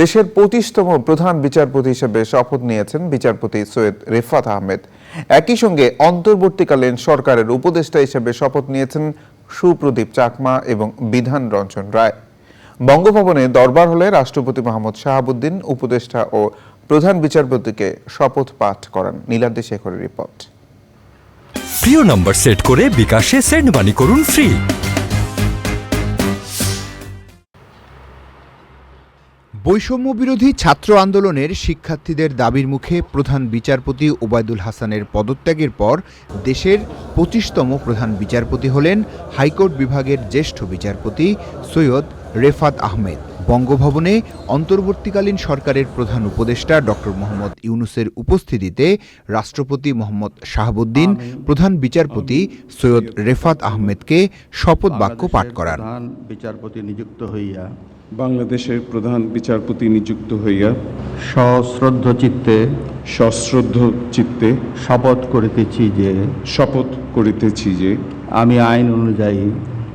দেশের পঁচিশতম প্রধান বিচারপতি হিসেবে শপথ নিয়েছেন বিচারপতি সৈয়দ রেফাত আহমেদ। একই সঙ্গে অন্তর্বর্তীকালীন সরকারের উপদেষ্টা হিসেবে শপথ নিয়েছেন সুপ্রদীপ চাকমা এবং বিধান রঞ্জন রায়। বঙ্গভবনে দরবার হলে রাষ্ট্রপতি মোহাম্মদ শাহাবুদ্দিন উপদেষ্টা ও প্রধান বিচারপতিকে শপথ পাঠ করান নীলাদ্রি শেখরের রিপোর্ট। প্রিয় নম্বর সেট করে বিকাশে সেন্ড মানি করুন ফ্রি। বৈষম্য বিরোধী ছাত্র আন্দোলনের শিক্ষার্থীদের দাবির মুখে প্রধান বিচারপতি ওবায়দুল হাসানের পদত্যাগের পর দেশের পঁচিশতম প্রধান বিচারপতি হলেন হাইকোর্ট বিভাগের জ্যেষ্ঠ বিচারপতি সৈয়দ রেফাত আহমেদ। বঙ্গভবনে অন্তর্বর্তীকালীন সরকারের প্রধান উপদেষ্টা ডক্টর মোহাম্মদ ইউনুসের উপস্থিতিতে রাষ্ট্রপতি মোহাম্মদ শাহাবুদ্দিন প্রধান বিচারপতি সৈয়দ রেফাত আহমেদকে শপথ বাক্য পাঠ করান। বিচারপতি নিযুক্ত হইয়া বাংলাদেশের প্রধান বিচারপতি নিযুক্ত হইয়া সশ্রদ্ধ চিত্তে সশ্রদ্ধ চিত্তে শপথ করিতেছি যে শপথ করিতেছি যে আমি আইন অনুযায়ী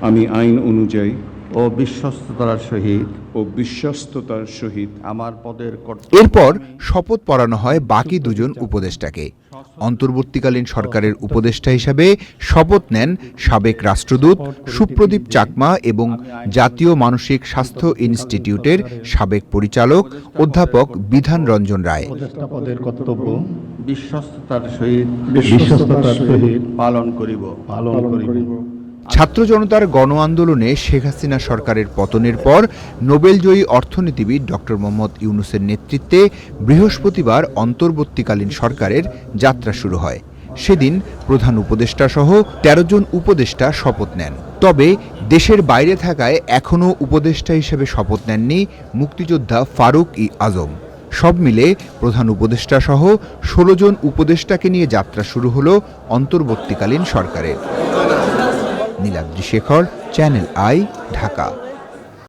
আমি আইন অনুযায়ী ও বিশ্বস্ততার সহিত ও বিশ্বস্ততার সহিত আমার পদের কর্তব্য এরপর শপথ পড়ানো হয় বাকি দুজন উপদেষ্টাকে। অন্তর্বর্তীকালীন সরকারের উপদেষ্টা হিসাবে শপথ নেন সাবেক রাষ্ট্রদূত সুপ্রদীপ চাকমা এবং জাতীয় মানসিক স্বাস্থ্য ইনস্টিটিউটের সাবেক পরিচালক অধ্যাপক বিধান রঞ্জন রায়। পদের কর্তব্য বিশ্বস্ততার সহিত বিশ্বস্ততার সহিত পালন করিব। পালন করিব। ছাত্র জনতার গণ আন্দোলনে শেখ হাসিনা সরকারের পতনের পর নোবেলজয়ী অর্থনীতিবিদ ডক্টর মোহাম্মদ ইউনুসের নেতৃত্বে বৃহস্পতিবার অন্তর্বর্তীকালীন সরকারের যাত্রা শুরু হয়। সেদিন প্রধান উপদেষ্টা সহ তেরো জন উপদেষ্টা শপথ নেন। তবে দেশের বাইরে থাকায় এখনও উপদেষ্টা হিসেবে শপথ নেননি মুক্তিযোদ্ধা ফারুক ই আজম। সব মিলে প্রধান উপদেষ্টা সহ ষোলো জন উপদেষ্টাকে নিয়ে যাত্রা শুরু হলো অন্তর্বর্তীকালীন সরকারের। Niladri Shekhar channel I Dhaka